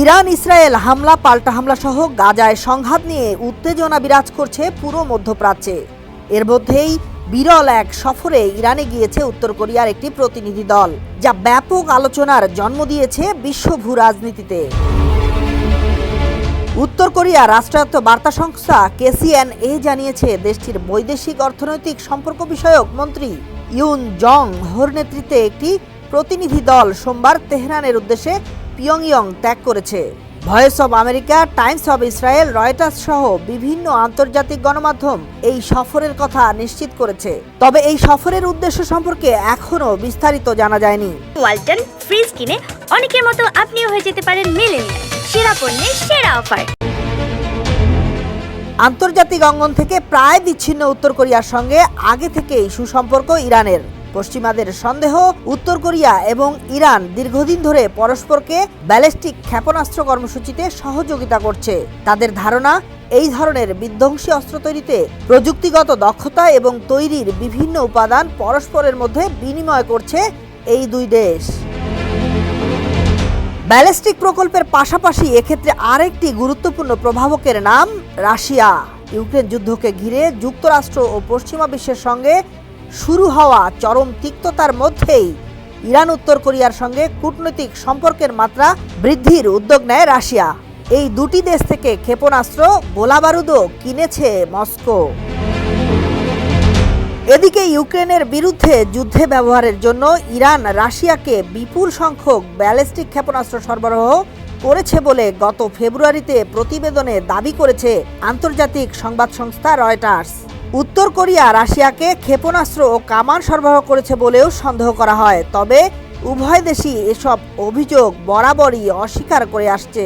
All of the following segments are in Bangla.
ইরান ইসরায়েল হামলা, পাল্টা হামলা সহ গাজায় সংঘাত নিয়ে উত্তেজনা বিরাজ করছে পুরো মধ্যপ্রাচ্যে। এর মধ্যেই বিরল এক সফরে ইরানে গিয়েছে উত্তর কোরিয়ার একটি প্রতিনিধি দল, যা ব্যাপক আলোচনার জন্ম দিয়েছে বিশ্ব ভূ রাজনীতিতে। উত্তর কোরিয়া রাষ্ট্রায়ত্ত বার্তা সংস্থা কেসিএন এ জানিয়েছে, দেশটির বৈদেশিক অর্থনৈতিক সম্পর্ক বিষয়ক মন্ত্রী ইউন জং হোর নেতৃত্বে একটি প্রতিনিধি দল সোমবার তেহরানের উদ্দেশ্যে পিয়ংইয়ং ত্যাগ করেছে। Voice of America Times of Israel Reuters সহ বিভিন্ন আন্তর্জাতিক গণমাধ্যম এই সফরের কথা নিশ্চিত করেছে। তবে এই সফরের উদ্দেশ্য সম্পর্কে এখনও বিস্তারিত জানা যায়নি। ওয়ালটন ফ্রিজ কিনে অনেকের মতো আপনিও হয়ে যেতে পারেন মিলেনিয়াল। সেরা পণ্যের সেরা অফার। আন্তর্জাতিক অঙ্গন থেকে প্রায় বিচ্ছিন্ন উত্তর কোরিয়ার সঙ্গে আগে থেকেই সুসম্পর্ক ইরানের। পশ্চিমাদের সন্দেহ, উত্তর কোরিয়া এবং ইরান দীর্ঘদিন ধরে পরস্পরকে ব্যালিস্টিক ক্ষেপণাস্ত্র কর্মসূচিতে সহযোগিতা করছে। তাদের ধারণা, এই ধরনের বিধ্বংসী অস্ত্র তৈরিতে প্রযুক্তিগত দক্ষতা এবং তৈরির বিভিন্ন উপাদান পরস্পরের মধ্যে বিনিময় করছে এই দুই দেশ। ব্যালিস্টিক প্রকল্পের পাশাপাশি এক্ষেত্রে আরেকটি গুরুত্বপূর্ণ প্রভাবকের নাম রাশিয়া। ইউক্রেন যুদ্ধকে ঘিরে যুক্তরাষ্ট্র ও পশ্চিমা বিশ্বের সঙ্গে শুরু হওয়া চরম তিক্ততার মধ্যেই ইরান, উত্তর কোরিয়ার সঙ্গে কূটনৈতিক সম্পর্কের মাত্রা বৃদ্ধির উদ্যোগ নেয় রাশিয়া। এই দুটি দেশ থেকে ক্ষেপণাস্ত্র, গোলাবারুদও কিনেছে মস্কো। এদিকে ইউক্রেনের বিরুদ্ধে যুদ্ধে ব্যবহারের জন্য ইরান, রাশিয়াকে বিপুল সংখ্যক ব্যালিস্টিক ক্ষেপণাস্ত্র সরবরাহ করেছে বলে গত ফেব্রুয়ারিতে প্রতিবেদনে দাবি করেছে আন্তর্জাতিক সংবাদ সংস্থা রয়টার্স। উত্তর কোরিয়া রাশিয়াকে ক্ষেপণাস্ত্র ও কামান সরবরাহ করেছে বলেও সন্দেহ করা হয়। তবে উভয় দেশই এসব অভিযোগ বরাবরই অস্বীকার করে আসছে।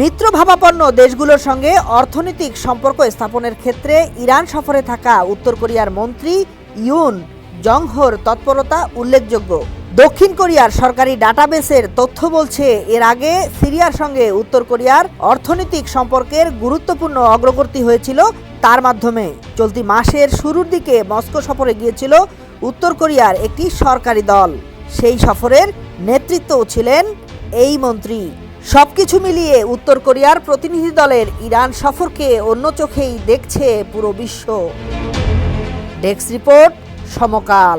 মিত্রভাবাপন্ন দেশগুলোর সঙ্গে অর্থনৈতিক সম্পর্ক স্থাপনের ক্ষেত্রে ইরান সফরে থাকা উত্তর কোরিয়ার মন্ত্রী ইউন জংহোর তৎপরতা উল্লেখযোগ্য। দক্ষিণ কোরিয়ার সরকারি ডাটাবেসের তথ্য বলছে, এর আগে সিরিয়ার সঙ্গে উত্তর কোরিয়ার অর্থনৈতিক সম্পর্কের গুরুত্বপূর্ণ অগ্রগতি হয়েছিল তার মাধ্যমে। চলতি মাসের শুরুর দিকে মস্কো সফরে গিয়েছিল উত্তর কোরিয়ার একটি সরকারি দল। সেই সফরের নেতৃত্বও ছিলেন এই মন্ত্রী। সবকিছু মিলিয়ে উত্তর কোরিয়ার প্রতিনিধি দলের ইরান সফরকে অন্য চোখেই দেখছে পুরো বিশ্ব। Desk report Samakal.